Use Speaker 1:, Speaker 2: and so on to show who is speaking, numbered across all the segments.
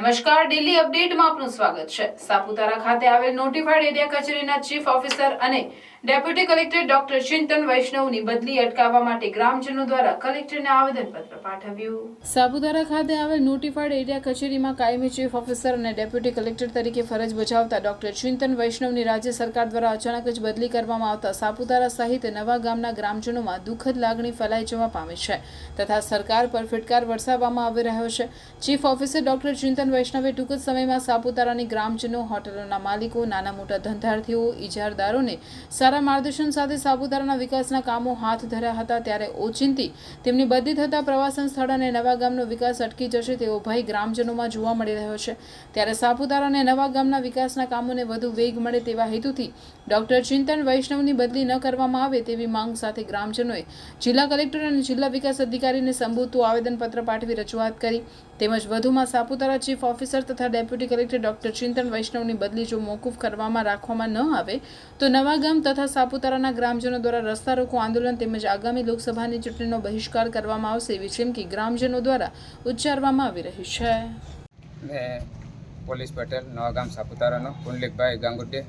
Speaker 1: નમસ્કાર ડેલી અપડેટમાં આપનું સ્વાગત છે. સાપુતારા ખાતે આવેલ નોટિફાઈડ એરિયા કચેરીના ચીફ ઓફિસર અને ડેપ્યુટી કલેક્ટર ડોક્ટર ચિંતન વૈષ્ણવની બદલી અટકાવવા માટે ગ્રામજનો દ્વારા કલેક્ટરને આવેદનપત્ર પાઠવ્યું. સાપુતારા ખાતે આવેલ નોટિફાઈડ એરિયા કચેરીમાં કાયમી ચીફ ઓફિસર અને ડેપ્યુટી કલેક્ટર તરીકે ફરજ બજાવતા ડોક્ટર ચિંતન વૈષ્ણવની રાજ્ય સરકાર દ્વારા અચાનક જ બદલી કરવામાં આવતા સાપુતારા સહિત નવા ગામના ગ્રામજનોમાં દુઃખદ લાગણી ફેલાઈ જવા પામી છે તથા સરકાર પર ફિટકાર વરસાવવામાં આવી રહ્યો છે. ચીફ ઓફિસર ડોક્ટર ચિંતન વૈષ્ણવે ટૂંક જ સમયમાં સાપુતારાની ગ્રામજનો હોટલોના માલિકો, નાના મોટા ધંધાર્થીઓ ઇજારદારોને સારા માર્ગદર્શન સાથે સાપુતારાના વિકાસના કામો હાથ ધર્યા હતા ત્યારે ઓચિંતી તેમની બદલી થતા પ્રવાસન સ્થળ અને નવા ગામનો વિકાસ અટકી જશે તેવો ભય ગ્રામજનોમાં જોવા મળી રહ્યો છે. ત્યારે સાપુતારા અને નવા ગામના વિકાસના કામોને વધુ વેગ મળે તેવા હેતુથી ડોક્ટર ચિંતન વૈષ્ણવની બદલી ન કરવામાં આવે તેવી માંગ સાથે ગ્રામજનોએ જિલ્લા કલેક્ટર અને જિલ્લા વિકાસ અધિકારીને સંબોધતું આવેદનપત્ર પાઠવી રજૂઆત કરી. તેમજ વધુમાં સાપુતારા ચીફ ઓફિસર તથા ડેપ્યુટી કલેક્ટર ડોક્ટર ચિંતન વૈષ્ણવની બદલી જો મોકૂફ કરવામાં રાખવામાં ન આવે તો નવા ગામ તથા સાપુતારાના ગ્રામજનો દ્વારા રસ્તા રોકો આંદોલન તેમજ આગામી લોકસભાની ચૂંટણીનો બહિષ્કાર કરવામાં આવશે એવી ચીમકી ગ્રામજનો દ્વારા ઉચ્ચારવામાં આવી રહી છે.
Speaker 2: પોલીસ પટેલ, નવાગામ સાપુતારાનો, પુંડલિકભાઈ ગાંગુડે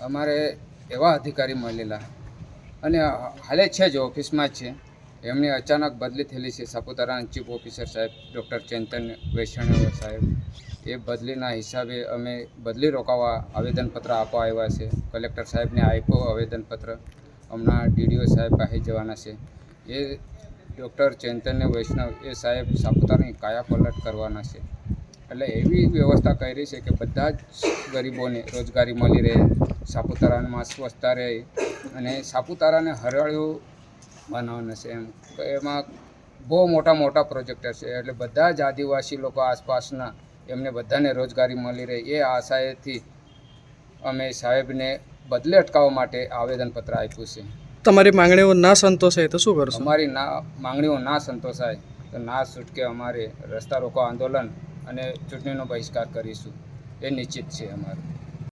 Speaker 2: અમારે એવા અધિકારી મળેલા. અને હાલે છે, જ ઓફિસમાં જ છે. એમની અચાનક બદલી થયેલી છે. સાપુતારાના ચીફ ઓફિસર સાહેબ, ડૉક્ટર ચેતન વૈષ્ણવ સાહેબ, એ બદલીના હિસાબે અમે બદલી રોકાવા આવેદનપત્ર આપવા આવ્યા છે. કલેક્ટર સાહેબને આપ્યો આવેદનપત્ર. હમણાં ડીડીઓ સાહેબ પાસે જવાના છે. એ ડૉક્ટર ચેતન્ય વૈષ્ણવ, એ સાહેબ સાપુતારાની કાયા પલટ કરવાના છે. એટલે એવી વ્યવસ્થા કરી છે કે બધા જ ગરીબોને રોજગારી મળી રહે, સાપુતારામાં સ્વચ્છતા રહે અને સાપુતારાને હરિયાળું બનાવવાનું છે એમ. તો એમાં બહુ મોટા મોટા પ્રોજેક્ટર છે. એટલે બધા જ આદિવાસી લોકો આસપાસના એમને બધાને રોજગારી મળી રહે એ આશાએથી અમે સાહેબને બદલે અટકાવવા માટે આવેદનપત્ર આપ્યું છે.
Speaker 3: તમારી માંગણીઓ ના સંતોષાય તો શું કરશો
Speaker 2: અમારી ના માંગણીઓ ના સંતોષાય તો ના છૂટકે અમારે રસ્તા રોકો આંદોલન અને ચૂંટણીનો બહિષ્કાર કરીશું. એ નિશ્ચિત છે અમારું.